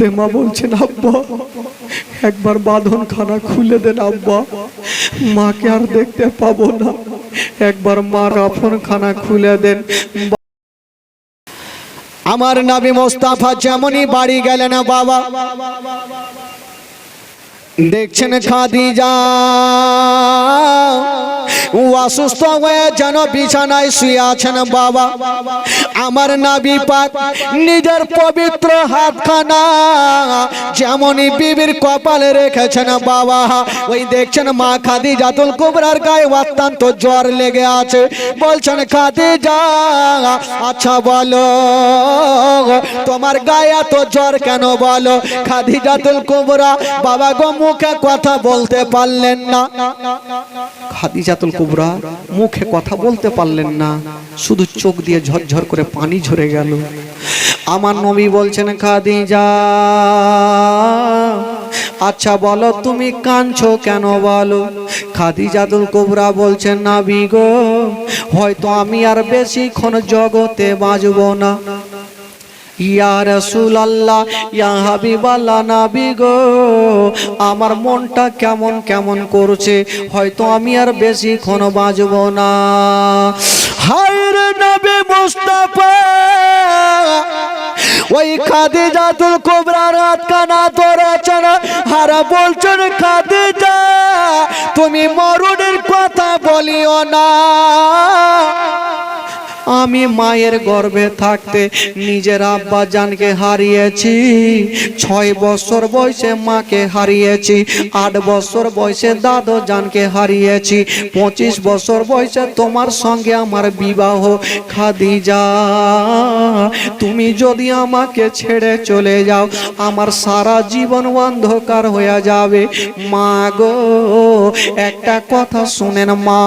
ফাতেমা বলছেন, আব্বা, একবার বাঁধন খানা খুলে দেন, আব্বা। মাকে আর দেখতে পাবো না। একবার মা আফন খানা খুলে দেন। আমার নাবি মোস্তাফা যেমনই বাড়ি গেলেন বাবা। দেখছেন খাদিজা অসুস্থ হয়ে যেন বিছানায় শুয়ে আছেন বাবা। আমার নাবি পাক, নিজের পবিত্র হাতখানা যেমনই বিবির কপালে রেখেছেন বাবা। ওই দেখছেন মা খাদিজাতুল কুবরার গায়ে অত্যন্ত জ্বর লেগে আছে। বলছেন, খাদিজা আচ্ছা বলো, তোমার গায়ে এত জ্বর কেন বলো? খাদিজাতুল কুবরা, বাবা গো মুখে কথা বলতে পারলেন না। খাদিজাতুল কুবরা মুখে কথা বলতে পারলেন না। শুধু চোখ দিয়ে ঝরঝর করে পানি ঝরে গেল। আমার নবী বলছেন, খাদিজা আচ্ছা বলো, তুমি কাঁদছো কেন বলো? খাদিজাতুল কুবরা বলছেন না গো, হয়তো আমি আর বেশিক্ষণ জগতে বাঁচবো না। ইয়া রসুল আল্লাহ ইয়া হাবিব আল্লাহ নাবি গো, আমার মনটা কেমন কেমন করছে, হয়তো আমি আর বেশিক্ষণ বাঁচব না। হায়রে নবী মুস্তাফা, ওই খাদিজাতুল কুবরা রাত কানা ধরেছেন হারা বলছেন খাদিজা, তুমি মরুনের কথা বলিও না। আমি মায়ের গর্ভে থাকতে নিজের আব্বা জানকে হারিয়েছি। ছয় বছর বয়সে মাকে হারিয়েছি, আট বছর বয়সে দাদু জানকে হারিয়েছি, পঁচিশ বছর বয়সে তোমার সঙ্গে আমার বিবাহ। খাদিজা, তুমি যদি আমাকে ছেড়ে চলে যাও, আমার সারা জীবন অন্ধকার হয়ে যাবে। মা গো, একটা কথা শুনেন মা।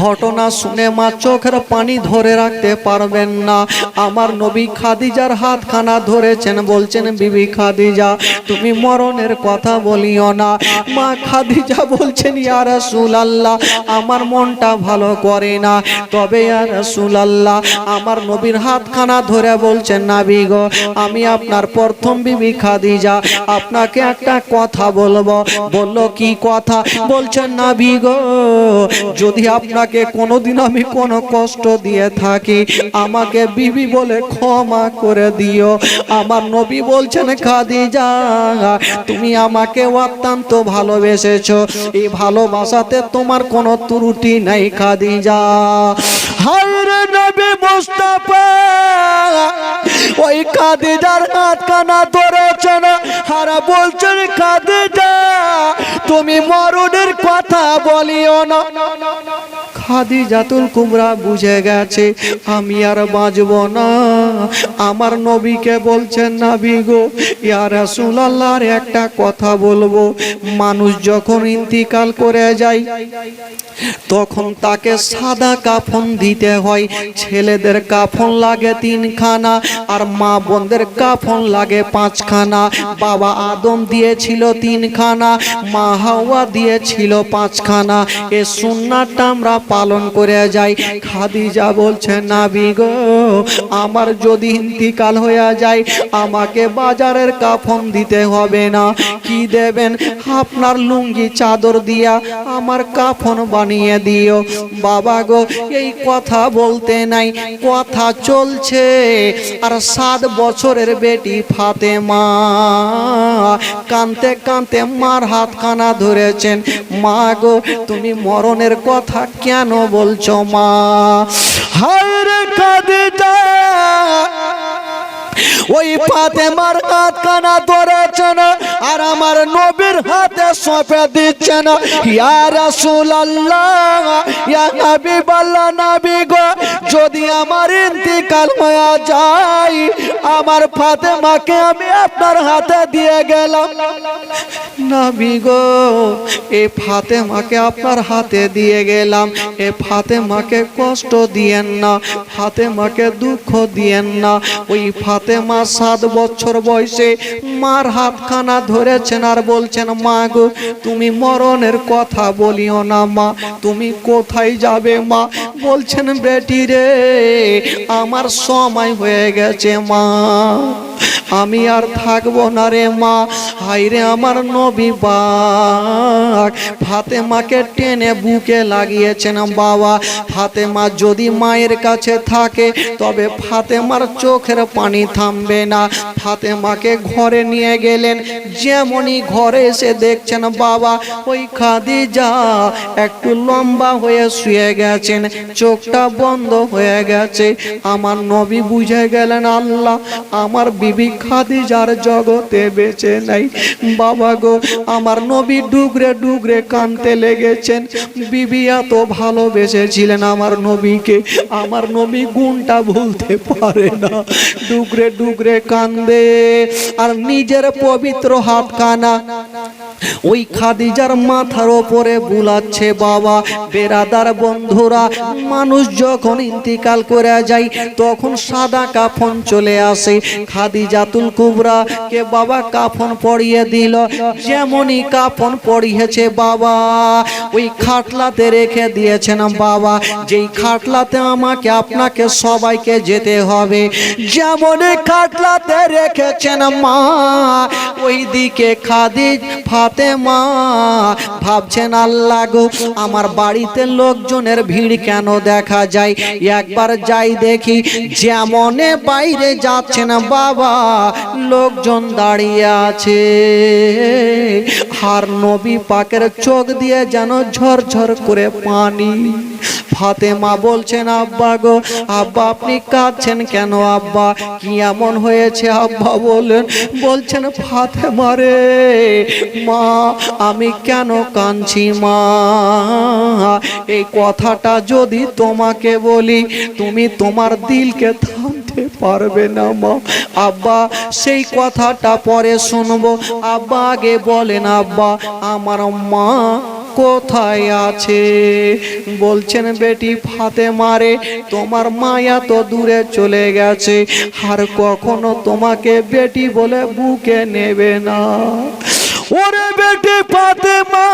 ঘটনা শুনে মা চোখের পানি ধরে রাখতে পারবেন না। আমার নবী খাদিজার হাতখানা ধরেছেন, বলছেন, বিবি খাদিজা, তুমি মরণের কথা বলিও না। মা খাদিজা বলছেন, ইয়া রাসূলুল্লাহ, আমার মনটা ভালো করে না। তবে, ইয়া রাসূলুল্লাহ, আমার নবীর হাতখানা ধরে বলছেন, নাবি গো, আমি আপনার প্রথম বিবি খাদিজা, আপনাকে একটা কথা বলব। বলল, কি কথা? বলছেন, নাবি গো, যদি আপনাকে কোনোদিন আমি কোনো কষ্ট দিয়ে থাকি। আমাকে বিবি বলে ক্ষমা করে দিও। আমার নবী বলছেন, খাদিজা, তুমি আমাকে অত্যন্ত ভালোবেসেছো। এই ভালোবাসাতে তোমার কোনো ত্রুটি নাই নবী মুস্তাফা, ওই খাদিজার হাত কানা ধরেছেন হারা বলছেন, খাদিজা, তুমি মরুনের কথা বলিও না। খাদিজাতুল কুমরা বুঝে গেছে, আমি আর বাঁচব না। আমার নবীকে বলছেন, নাবি গো, ইয়া রাসূলুল্লাহর একটা কথা বলব। মানুষ যখন ইন্তিকাল করে যায়, তখন তাকে সাদা কাফন দিতে হয়। ছেলেদের কাফন লাগে তিনখানা আর মা বোনদের কাফন লাগে পাঁচখানা। বাবা আদম দিয়েছিল তিনখানা, মা হাওয়া দিয়েছিল পাঁচখানা। এ সুন্নাটা আমরা পালন করে যাই। খাদিজা বলছে, নাবি গো, আমার যদি ইন্তিকাল হয়ে যায়, আমাকে বাজারের কাফন দিতে হবে না। কি দেবেন? আপনার লুঙ্গি চাদর দিয়া আমার কাফন বানিয়ে দিও। বাবা গো, এই কথা বলতে নাই, কথা চলছে। আর সাত বছরের বেটি ফাতেমা, কানতে কানতে মার হাত হাতখানা ধরেছেন। মা গো তুমি মরণের কথা কেন বলছো মা? হায় রে খাদিজা ওই ফাতেমার হাত কানা ধরেছেন আর আমার নবীর হাতে সঁপে দিচ্ছেন। ইয়া রাসূলুল্লাহ ইয়া হাবিবাল্লাহ নবী গো যদি আমার ইন্তিকাল হয়ে যায় আমার ফাতেমাকে আমি আপনার হাতে দিয়ে গেলাম। নবী গো এ ফাতেমাকে আপনার হাতে দিয়ে গেলাম। এ ফাতেমাকে কষ্ট দিয়েন না ফাতেমাকে দুঃখ দিয়েন না। ওই ফাতেমা সাত বছর বয়সে মার হাতখানা ধরেছেন আর বলছেন, মা গো, তুমি মরণের কথা বলিও না, মা। তুমি কোথায় যাবে, মা? বলছেন, বেটি রে, আমার সময় হয়ে গেছে, মা। আমি আর থাকব না রে মা। হাইরে আমার নবী বাক ফাতেমাকে টেনে বুকে লাগিয়েছেন বাবা। ফাতেমা যদি মায়ের কাছে থাকে, তবে ফাতেমার চোখের পানি থামবে না। ফাতেমাকে ঘরে নিয়ে গেলেন, যেমনই ঘরে এসে দেখছেন বাবা। ওই খাদিজা একটু লম্বা হয়ে শুয়ে গেছেন, চোখটা বন্ধ হয়ে গেছে। আমার নবী বুঝে গেলেন, আল্লাহ, আমার বিবি খাদিজার জগতে বেঁচে নাই। বাবা গো, আমার নবী ডুগরে ডুগরে কানতে লেগেছেন। বিবি এত ভালোবেসেছিলেন আমার নবীকে। আমার নবী গুণটা ভুলতে পারে না। ডুগরে ডুগরে কান্দে, আর নিজের পবিত্র হাত কানা ওই খাদিজার মাথার ওপরে বুলাচ্ছে বাবা। বেরাদার বন্ধুরা, মানুষ যখন ইন্তিকাল করে যায়, তখন সাদা কাফন চলে আসে। খাদিজাতুল কুবরা কে বাবা কাফন পরিয়ে দিল। যেমনই কাফন পরিয়েছে বাবা, ওই খাটলাতে রেখে দিয়েছেন বাবা। যেই খাটলাতে আমাকে, আপনাকে সবাইকে যেতে হবে। যেমনই খাটলাতে রেখেছেন মা ওই দিকে খাদিজ ফাতেমা, ভাবছেন, আল্লাহ গো, আমার বাড়িতে লোকজনের ভিড় কেন দেখা যায়? একবার যাই দেখি, যেমনে বাইরে যাচ্ছেন, বাবা, লোকজন দাঁড়িয়ে আছে। আর নবী পাকের চোখ দিয়ে যেন ঝরঝর করে পানি ফাতেমা বলছেন, আব্বা গো, আব্বা, আপনি কাঁদছেন কেন, আব্বা? কি এমন হয়েছে, আব্বা বলেন। বলছেন, ফাতেমা রে, মা, আমি কেন কাঁদছি, মা? এই কথাটা যদি তোমাকে বলি, তুমি তোমার দিলকে থামতে পারবে না, মা। আব্বা, সেই কথাটা পরে শুনব। আব্বা আগে বলেন, আব্বা, আমার মা কোথায় আছে? বলছেন, বেটি ফাতে মারে তোমার মায়া তো দূরে চলে গেছে। আর কখনো তোমাকে বেটি বলে বুকে নেবে না। ওরে বেটি ফাতেমা,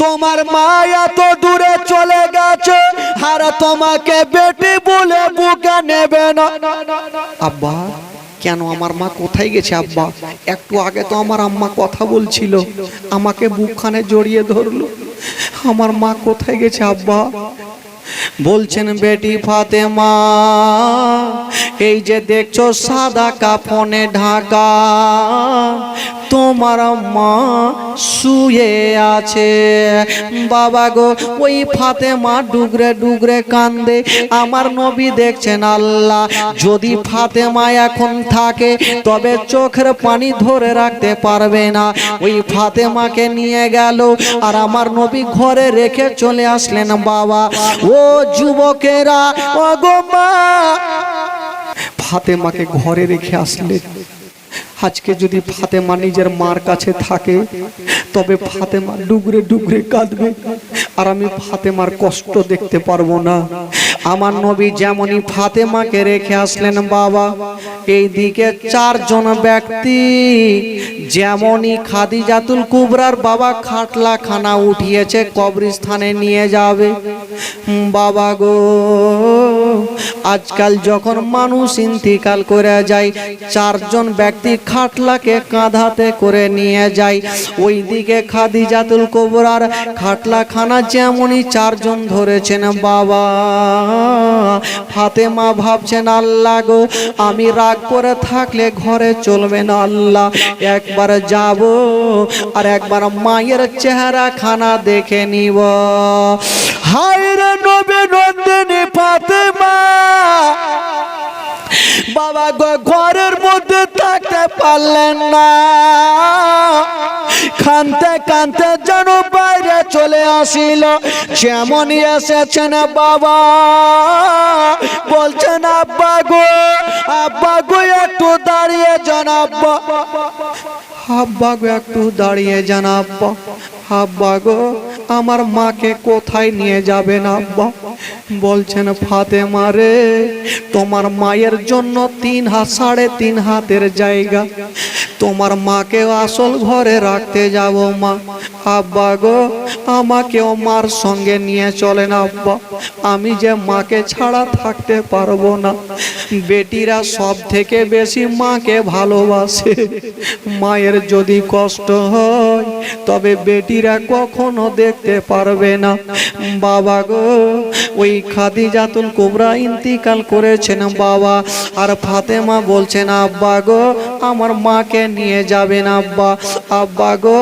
তোমার মায়া তো দূরে চলে গেছে, আর তোমাকে বেটি বলে বুকে নেবে না। আব্বা কেন আমার মা কোথায় গেছে, আব্বা? একটু আগে তো আমার আম্মা কথা বলছিল। আমাকে বুকখানে জড়িয়ে ধরলো। আমার মা কোথায় গেছে, আব্বা? বলছেন, বেটি ফাতেমা, এই যে দেখছ সাদা কাফনে ঢাকা, তোমার মা শুয়ে আছে। বাবা গো, ওই ফাতেমা ডুগরে ডুগরে কান্দে। আমার নবী দেখছেন আল্লাহ, যদি ফাতেমা এখন থাকে, তবে চোখের পানি ধরে রাখতে পারবে না। ওই ফাতেমাকে নিয়ে গেল, আর আমার নবী ঘরে রেখে চলে আসলেন বাবা। ও যুবকেরা ও গো মা! ফাতেমাকে ঘরে রেখে আসলেন আজকে যদি ফাতেমা নিজের মার কাছে থাকে, তবে ফাতেমা ডুগরে ডুগরে কাঁদবে। আর আমি ফাতেমার কষ্ট দেখতে পারব না। আমার নবী যেমনই ফাতেমাকে রেখে আসলেন, বাবা এই দিকে চারজন ব্যক্তি, যেমনই খাদিজাতুল কুবরার বাবা খাটলা খানা উঠিয়েছে, কবরস্থানে নিয়ে যাবে। বাবা গো। আজকাল যখন মানুষ ইন্তিকাল করে যায়, চারজন ব্যক্তি খাটলাকে কাঁধাতে করে নিয়ে যায়। ওই দিকে খাদিজাতুল কুবরার খাটলা খানা যেমনই চারজন ধরেছেন, বাবা, ফাতেমা ভাবছেন, আল্লাহ গো, আমি রাগ করে থাকলে ঘরে চলবে না, আল্লাহ, একবার যাব আর একবার মায়ের চেহারা খানা দেখে নিব। হায় রে নবী নন্দিনী ফাতেমা। বাবা গো, ঘরের মধ্যে থাকতে পারলেন না। কানতে কানতে যেন বাইরে চলে আসিল। যেমনই এসেছেন বাবা। বলছেন, আব্বা গো আব্বা গো, একটু দাঁড়িয়ে যান, আব্বা। আব্বা গো, একটু দাঁড়িয়ে যান, আব্বা। আব্বা গো, আমার মাকে কোথায় নিয়ে যাবেন, আব্বা? বলছেন ফাতে মারে তোমার মায়ের জন্য তিন হাত সাড়ে তিন হাতের জায়গা। তোমার মাকে আসল ঘরে রাখতে যাব মা। আব্বা গো, আমাকেও মার সঙ্গে নিয়ে চলেন আব্বা। আমি যে মাকে ছাড়া থাকতে পারব না। বেটিরা সব থেকে বেশি মাকে ভালোবাসে। মায়ের যদি কষ্ট হয়, তবে বেটিরা কখনো দেখতে পারবে না। বাবা গো, ওই খাদিজাতুল কোবরা ইন্তিকাল করেছেন বাবা। আর ফাতেমা বলছেন, আব্বা গো আমার মাকে নিয়ে যাবেন আব্বা। আব্বা গো,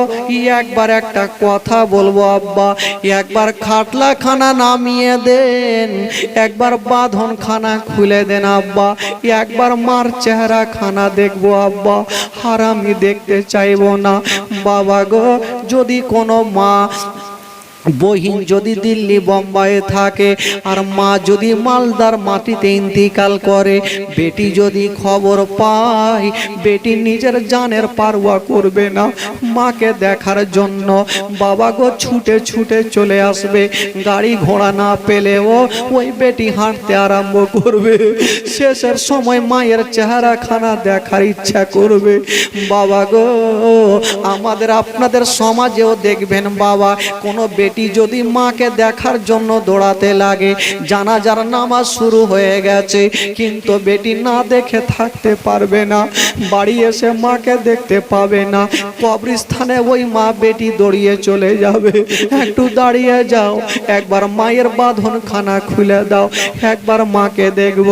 একবার একটা কথা বলব, আব্বা। একবার খাটলা খানা নামিয়ে দেন, একবার বাঁধন খানা খুলে দেন, আব্বা। একবার মার চেহারা খানা দেখব, আব্বা। আর আমি দেখতে চাইব না। বাবা গো, যদি কোনো মা বহিন যদি দিল্লি, বোম্বাইয়ে থাকে, আর মা যদি মালদার মাটিতে ইন্তিকাল করে, বেটি যদি খবর পায়, বেটি নিজের জানের পারোয়া করবে না। মাকে দেখার জন্য বাবা গো ছুটে ছুটে চলে আসবে, গাড়ি ঘোড়া না পেলেও ওই বেটি হাঁটতে আরম্ভ করবে। শেষের সময় মায়ের চেহারা খানা দেখার ইচ্ছা করবে। বাবা গো, আমাদের আপনাদের সমাজেও দেখবেন বাবা, কোনো বেটি যদি মাকে দেখার জন্য দৌড়াতে লাগে। জানাজার নামাজ শুরু হয়ে গেছে, কিন্তু বেটি না দেখে থাকতে পারবে না। বাড়ি এসে মাকে দেখতে পাবে না। কবরস্থানে ওই মা বেটি দৌড়িয়ে চলে যাবে। একটু দাঁড়িয়ে যাও, একবার মায়ের বাঁধন খানা খুলে দাও, একবার মাকে দেখব।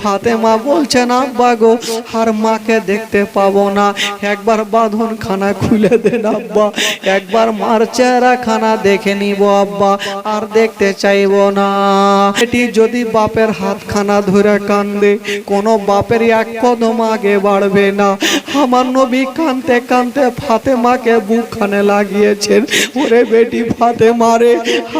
ফাতেমা বলছেন, আব্বা গো, আর মাকে দেখতে পাবো না। একবার বাঁধন খানা খুলে দেন, আব্বা। একবার মার চেহারা খানা দেখে নিব আব্বা, আর দেখতে চাইব না। এটি যদি বাপের হাত খানা ধরে কান্দে, কোনো বাপের এক কদম আগে বাড়বে না। আমার নবী কানতে কানতে ফাতেমাকে বুকখানে লাগিয়েছেন। ওরে বেটি ফাতে মারে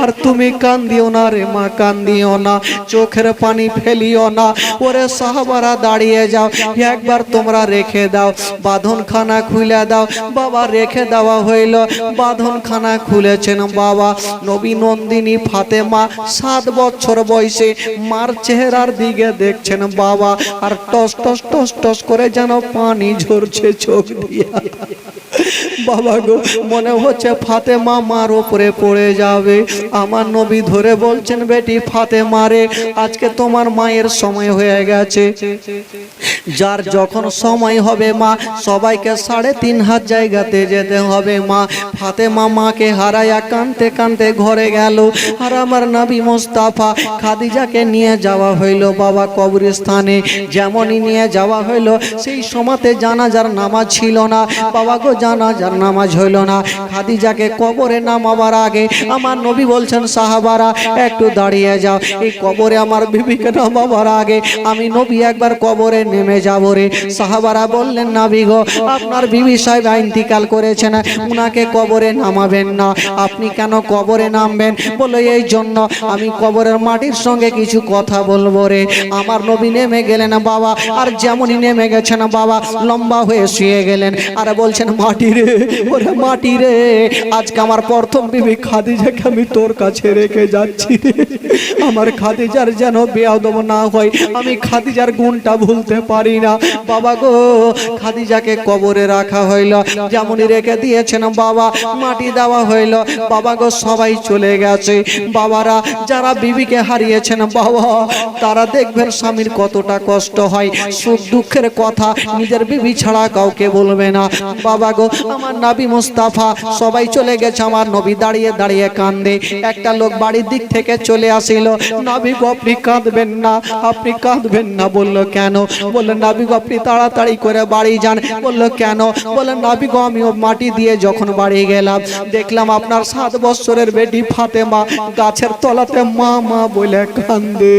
আর তুমি কান্দিও না রে মা, কান্দিও না। চোখের পানি ফেলিও না। ওরে সাহাবারা দাঁড়িয়ে যাও, একবার তোমরা রেখে দাও। বাঁধন খানা খুলে দাও। বাবা, রেখে দেওয়া হইল। বাঁধন খানা খুলেছেন বাবা। নবী নন্দিনী ফাতেমা সাত বছর বয়সে মার চেহারার দিকে দেখছেন বাবা। আর টস টস টস টস করে যেন পানি ঝরছে চোখ দিয়া। বাবা গো, মনে হচ্ছে ফাতেমা মার ওপরে পড়ে যাবে। আমার নবী ধরে বলছেন, বেটি ফাতে মারে আজকে তোমার মায়ের সময় হয়ে গেছে। যার যখন সময় হবে মা, সবাইকে সাড়ে তিন হাত জায়গাতে যেতে হবে মা। ফাতেমা মাকে হারাইয়া কানতে কানতে ঘরে গেল। আর আমার নবী মোস্তাফা খাদিজাকে নিয়ে যাওয়া হইল। বাবা কবরস্থানে যেমনই নিয়ে যাওয়া হইল, সেই সময়তে জানাজার নামাজ ছিল না। বাবা গো, জানাজার নামাজ হইল না। খাদিজাকে কবরে নামাবার আগে আমার নবী বলছেন, সাহাবারা, একটু দাঁড়িয়ে যাও। এই কবরে আমার বিবিকে নামাবার আগে আমি নবী একবার কবরে নেমে যাব রে। সাহাবারা বললেন, নাবি গো, আপনার বিবি সাহেব ইন্তিকাল করেছেন। উনাকে কবরে নামাবেন না। আপনি কেন কবরে নামবেন। বলে, এই জন্য আমি কবরের মাটির সঙ্গে কিছু কথা বলব রে। আমার নবী নেমে গেলেন বাবা, আর যেমনই নেমে গেছেন বাবা, লম্বা হয়ে শুয়ে গেলেন। আর বলছেন, মাটি রে, ওরে মাটি রে, আজকে আমার প্রথম বিবি খাদিজাকে আমি তোর কাছে রেখে যাচ্ছি আমার খাদিজার যেন বেয়াদব না হয়, আমি খাদিজার গুণটা ভুলতে পারি না। বাবা গো, খাদিজাকে কবরে রাখা হইল, যেমনই রেখে দিয়েছেন বাবা, মাটি দেওয়া হইল। বাবা গো সবাই চলে গেছে। বাবারা, যারা বিবিকে হারিয়েছেন, বাবা, তারা দেখবেন স্বামীর কতটা কষ্ট হয়। সুখ দুঃখের কথা নিজের বিবি ছাড়া কাউকে বলবে না। বাবা গো, আমার নাবি মুস্তাফা, সবাই চলে গেছে, আমার নবী দাঁড়িয়ে দাঁড়িয়ে কান্দে। একটা লোক বাড়ির দিক থেকে চলে আসিল। নাবি গো, আপনি কাঁদবেন না, আপনি কাঁদবেন না, বলল, কেন? বললেন নাবি গো, আপনি তাড়াতাড়ি করে বাড়ি যান। বলল, কেন? বললেন নাবি গো আমি মাটি দিয়ে যখন বাড়ি গেলাম, দেখলাম আপনার সাত বছরের বেটি ফাতেমা, গাছের তলাতে মা মা বলে কান্দে।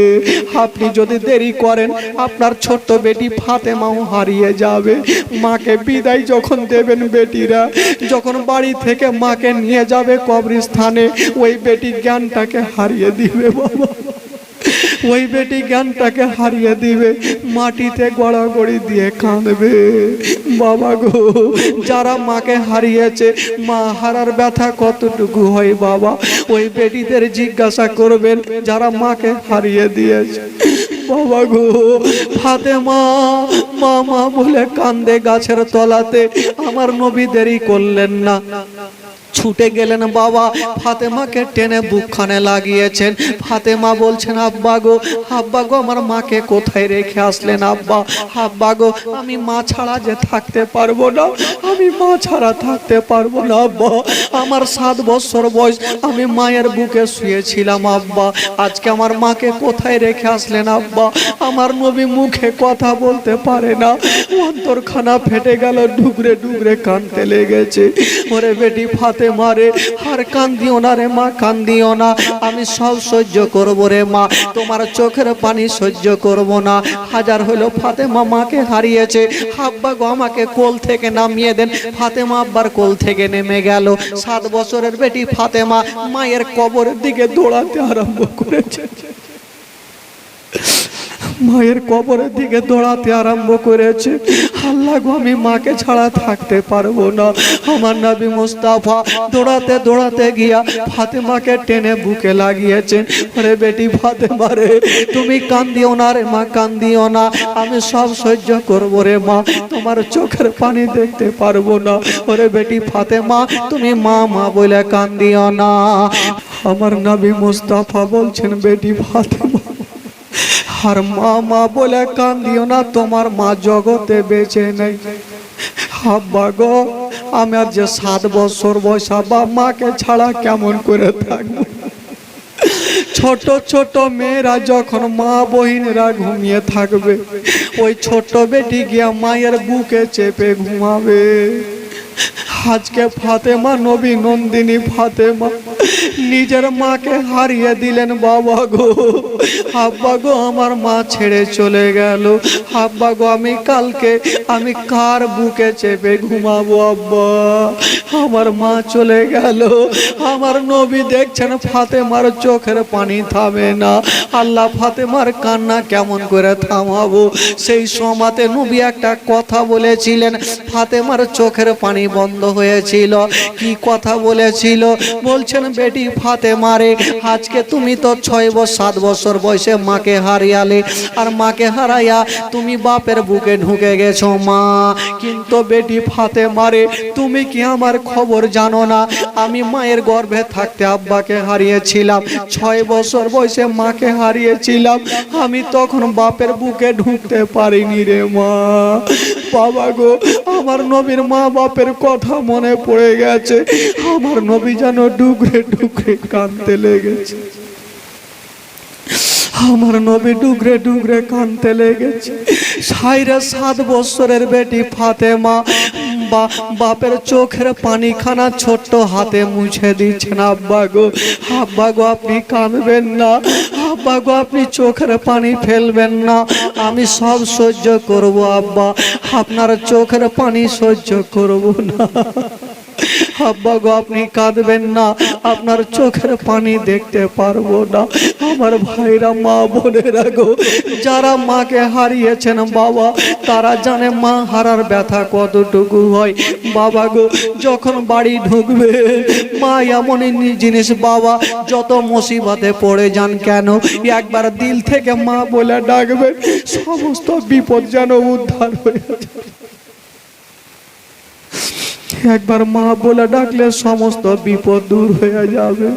আপনি যদি দেরি করেন, আপনার ছোট্ট বেটি ফাতেমাও হারিয়ে যাবে। মাকে বিদায় যখন দেবেন বেটিরা, যখন বাড়ি থেকে মাকে নিয়ে যাবে কবরস্থানে, ওই বেটি জ্ঞানটাকে হারিয়ে দিবে, বাবা। ওই বেটি জ্ঞানটাকে হারিয়ে দিবে, মাটিতে গড়াগড়ি দিয়ে কাঁদবে। বাবা গো, যারা মাকে হারিয়েছে, মা হারার ব্যথা কতটুকু হয় বাবা? ওই বেটিদের জিজ্ঞাসা করবেন, যারা মাকে হারিয়ে দিয়েছে। বাবা গো। ফাতেমা মা মা বলে কান্দে গাছের তলাতে। আমার নবী দেরি করলেন না। ছুটে গেলেন বাবা। ফাতেমাকে টেনে বুকখানে লাগিয়েছেন। ফাতেমা বলছেন, আব্বা গো আব্বা গো, আমার মাকে কোথায় রেখে আসলেন আব্বা? আব্বা গো, আমি মা ছাড়া যে থাকতে পারব না। আমি মা ছাড়া থাকতে পারব না, আব্বা। আমার সাত বছর বয়স। আমি মায়ের বুকে শুয়েছিলাম, আব্বা। আজকে আমার মাকে কোথায় রেখে আসলেন আব্বা? আমার নবী মুখে কথা বলতে পারে না। অন্তরখানা ফেটে গেল, ডুগরে ডুগরে কানতে লেগেছে। ওরে বেটি ফাতে মারে আর কান্দিও না রে মা কান্দিও না। আমি সব সহ্য করব রে মা, তোমার চোখের পানি সহ্য করব না। হাজার হলো ফাতেমা মাকে হারিয়েছে। আব্বা গো আমাকে কোল থেকে নামিয়ে দেন। ফাতেমা আব্বার কোল থেকে নেমে গেল। সাত বছরের বেটি ফাতেমা মায়ের কবরের দিকে দৌড়াতে আরম্ভ করেছে। মায়ের কবরের দিকে দৌড়াতে আরম্ভ করেছে। আল্লাহ গো, আমি মাকে ছাড়া থাকতে পারব না। আমার নবী মুস্তাফা দৌড়াতে দৌড়াতে গিয়া ফাতেমাকে টেনে বুকে লাগিয়েছেন। ওরে বেটি ফাতেমা রে, তুমি কান্দিও না রে মা, কান্দিও না। আমি সব সহ্য করব রে মা, তোমার চোখের পানি দেখতে পারব না। ওরে বেটি ফাতেমা, তুমি মা মা বলে কান্দিও না। আমার নবী মুস্তাফা বলছেন, বেটি ফাতেমা আর মা মা বলে কান্দিও না, তোমার মা জগতে বেঁচে নেই। আব্বা গো আমার যে সাত বছর বয়স আব্বা মাকে ছাড়া কেমন করে থাকব? ছোট ছোট মেয়েরা যখন মা বহিনেরা ঘুমিয়ে থাকবে, ওই ছোট বেটি গিয়া মায়ের বুকে চেপে ঘুমাবে। আজকে ফাতেমা, নবী নন্দিনী ফাতেমা নিজের মাকে হারিয়ে দিলেন বাবা গো। আব্বা গো, আমার মা ছেড়ে চলে গেল। আব্বা গো, আমি কালকে, আমি কার বুকে চেপে ঘুমাবো আব্বা? আমার মা চলে গেল। আমার নবী দেখছেন, ফাতেমার চোখের পানি থামে না। আল্লাহ ফাতেমার কান্না কেমন করে থামাবো? সেই সমাতে নবী একটা কথা বলেছিলেন, ফাতেমার চোখের পানি বন্ধ হয়েছিল। কি কথা বলেছিল? বলছেন বেটি ফাতে মারে, আজকে তুমি তো ছয় বছর, সাত বছর বয়সে মাকে হারিয়ালে। আর মাকে হারাইয়া তুমি বাপের বুকে ঢুকে গেছো, মা। কিন্তু বেটি ফাতে মারে, তুমি কি আমার খবর জানো না? আমি মায়ের গর্ভে থাকতে আব্বাকে হারিয়েছিলাম, ছয় বছর বয়সে মাকে হারিয়েছিলাম। আমি তখন বাপের বুকে ঢুকতে পারিনি রে, মা। বাবা গো, আমার নবীর মা বাপের কথা মনে পড়ে গেছে। আমার নবী যেন ডুগরে ডুগরে কানতে লেগেছে। আমার নবী ডুগরে ডুগরে কানতে লেগেছে। সাইরা সাত বছরের বেটি ফাতেমা বা- বাপের চোখের পানিখানা ছোট্ট হাতে মুছে দিচ্ছেন, আব্বা গো আব্বা গো, আপনি কাঁদবেন না, আব্বা গো, আপনি চোখের পানি ফেলবেন না, আমি সব সহ্য করব, আব্বা, আপনার চোখের পানি সহ্য করব না। আব্বা গো, আপনি কাঁদবেন না। আপনার চোখের পানি দেখতে পারব না। আমার ভাইরা, মা বোনেরা গো, যারা মাকে হারিয়েছেন বাবা, তারা জানে মা হারার ব্যথা কতটুকু হয়। বাবা গো, যখন বাড়ি ঢুকবে, মা এমনই জিনিস বাবা, যত মুসিবতে পড়ে যান কেন, একবার দিল থেকে মা বলে ডাকবে, সমস্ত বিপদ যেন উদ্ধার হয়ে যায়। একবার মা বলে ডাকলে সমস্ত বিপদ দূর হয়ে যাবে।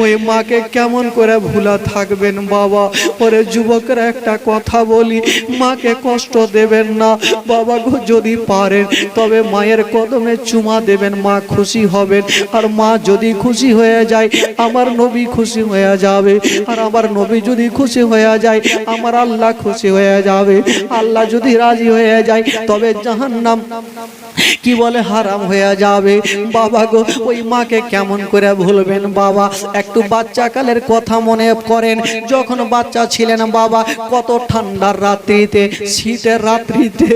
ওই মাকে কেমন করে ভুলা থাকবেন বাবা? ওরে যুবকরা একটা কথা বলি, মাকে কষ্ট দেবেন না। বাবা গো, যদি পারেন, তবে মায়ের কদমে চুমা দেবেন, মা খুশি হবেন। আর মা যদি খুশি হয়ে যায়, আমার নবী খুশি হয়ে যাবে। আর আমার নবী যদি খুশি হয়ে যায়, আমার আল্লাহ খুশি হয়ে যাবে। আল্লাহ যদি রাজি হয়ে যায়, তবে জাহান্নাম কি বলে হারাম হয়ে যাবে। বাবা গো, ওই মাকে কেমন করে ভুলবেন বাবা? এক একটু বাচ্চাকালের কথা মনে করেন। যখন বাচ্চা ছিলেন বাবা, কত ঠান্ডার রাত্রিতে, শীতের রাত্রিতে।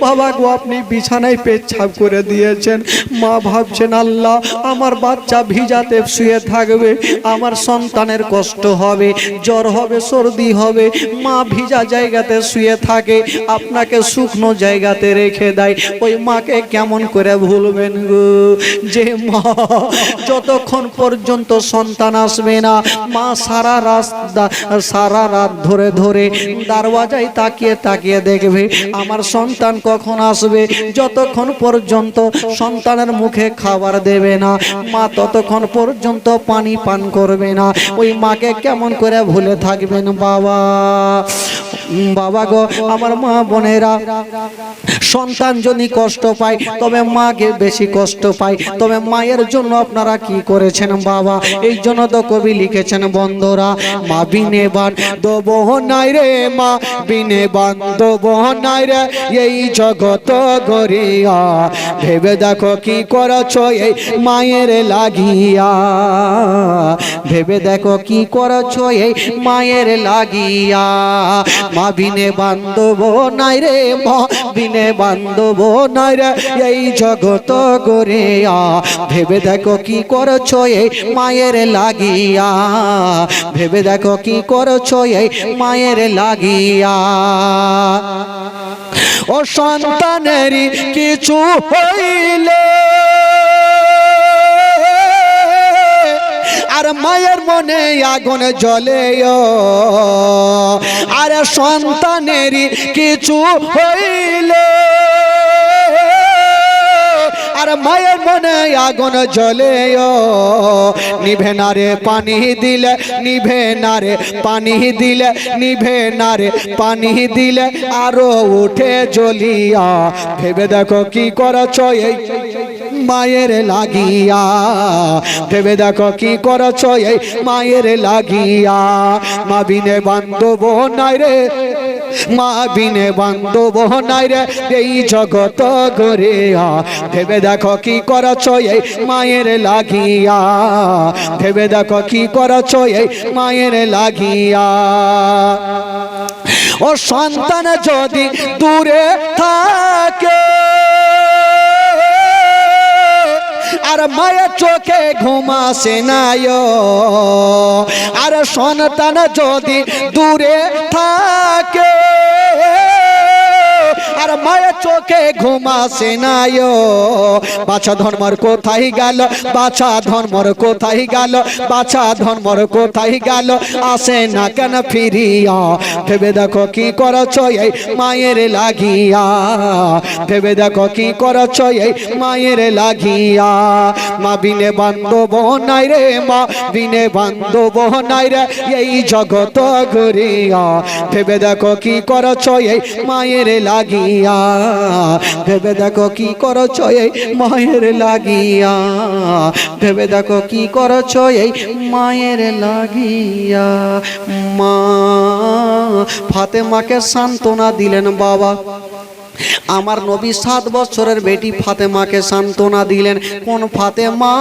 বাবা গো, আপনি বিছানায় পেচ্ছাপ করে দিয়েছেন। মা ভাবছেন, আল্লাহ, আমার বাচ্চা ভিজাতে শুয়ে থাকবে, আমার সন্তানের কষ্ট হবে, জ্বর হবে, সর্দি হবে। মা ভিজা জায়গাতে শুয়ে থাকে, আপনাকে শুকনো জায়গাতে রেখে দেয়। ওই মাকে কেমন করে ভুলবেন গো? যে মা, যতক্ষণ পর্যন্ত সন্তান আসবে না। মা সারা রাস্তা, সারা রাত ধরে ধরে দারওয়াজায় তাকিয়ে তাকিয়ে দেখবে, আমার সন্তান কখন আসবে? যতক্ষণ পর্যন্ত সন্তানের মুখে খাবার দেবে না, মা ততক্ষণ পর্যন্ত পানি পান করবে না। ওই মাকে কেমন করে ভুলে থাকবেন বাবা? বাবা গো, আমার মা বোনেরা, সন্তান যদি কষ্ট পায়, তবে মাকে বেশি কষ্ট পায়। তবে মায়ের জন্য আপনারা কি করেছেন বাবা? এই জন্য তো কবি লিখেছেন, বন্ধুরা, মা বিনে বান দেব নাই রে, মা বিনে বান দেব নাই রে, এই জগত গরিয়া ভেবে দেখো কি করছ এই মায়ের লাগিয়া। ভেবে দেখো কি করছ এই মায়ের লাগিয়া। মা বিনে বান্ধব নাই রে, মা বিনে বান্ধব নাই রে, এই জগত গরিয়া ভেবে দেখো কি করছ এই মায়ের লাগিয়া। ভেবে দেখো কি করছ এই মায়ের লাগিয়া। ও সন্তানেরই কিছু হইলে, আর মায়ের মনে আগুন জ্বলে আর সন্তানেরই কিছু হইলে আর মায়ের মনে আগুন জ্বলে নিভে না রে পানি দিলে, নিভে না রে পানি দিলে, নিভে না রে পানি দিলে আরও উঠে জ্বলিয়া। ভেবে দেখো কি করছ এই মায়ের লাগিয়া। ভেবে দেখো কি করছ এই মায়ের লাগিয়া। মা বিনে বান্ধব নাই রে। মা বিনে বান্ধব নাই রে, এই জগত গরিয়া ভেবে দেখো কি করছ এই মায়ের লাগিয়া। ভেবে দেখো কি করছ এই মায়ের লাগিয়া। ও সন্তান যদি দূরে থাকে আর মায়ের চোখে ঘুমাসে নাই আর সন্তান যদি দূরে থাকে আর মায়ের চোখে ঘুমাসে নাই বাছা ধর্মর কোথায় গেল? বাছা ধর্মর কোথায় গেল? বাছা ধর্মর কোথায় গেল? আসে না কেন ফিরিয়া? ভেবে দেখো কি করছ এই মায়ের লাগিয়া? ভেবে দেখো কি করছ এই মায়ের লাগিয়া? মা বিনে বান্ধব নাই রে মা, বিনে বান্ধব নাই রে এই জগত ঘুরিয়া। ভেবে দেখো কি করছ এই মায়ের লাগিয়া? ভেবে দেখো কি করছ এই মায়ের লাগিয়া? ভেবে দেখো কি করছ এই মায়ের লাগিয়া? মা, ফাতেমাকে সান্ত্বনা দিলেন বাবা। আমার নবী সাত বছরের বেটি ফাতেমাকে সান্ত্বনা দিলেন, কোন ফাতেমা?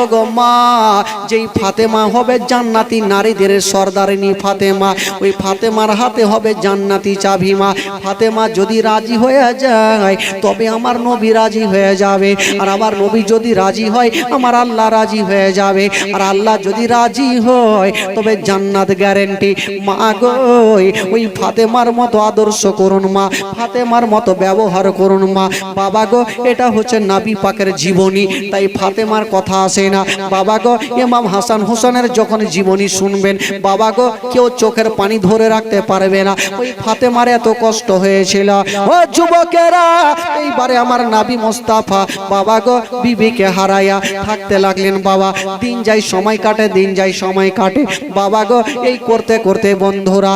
ও গো মা, যেই ফাতেমা হবে জান্নাতি নারীদের সর্দারিনী ফাতেমা, ওই ফাতেমার হাতে হবে জান্নাতি চাবি মা। ফাতেমা যদি রাজি হয়ে যায়, তবে আমার নবী রাজি হয়ে যাবে। আর আমার নবী যদি রাজি হয়, আমার আল্লাহ রাজি হয়ে যাবে। আর আল্লাহ যদি রাজি হয়, তবে জান্নাত গ্যারেন্টি। মা গো, ওই ফাতেমার মতো আদর্শ করুন মা। ফাতেমার মতো ব্যবহার করুন মা। বাবা গো, এটা হচ্ছে নাবি পাকের জীবনী। তাই ফাতেমার কথা আসে না। বাবা গো, ইমাম হাসান হোসেনের যখন জীবনী শুনবেন, বাবা গো, কেউ চোখের পানি ধরে রাখতে পারবে না। ওই ফাতেমার এত কষ্ট হয়েছিল। ও যুবকেরা, এইবারে আমার নাবি মোস্তাফা, বাবা গো, বিবিকে হারাইয়া থাকতে লাগলেন বাবা। দিন যাই সময় কাটে, দিন যাই সময় কাটে। বাবা গো, এই করতে করতে বন্ধুরা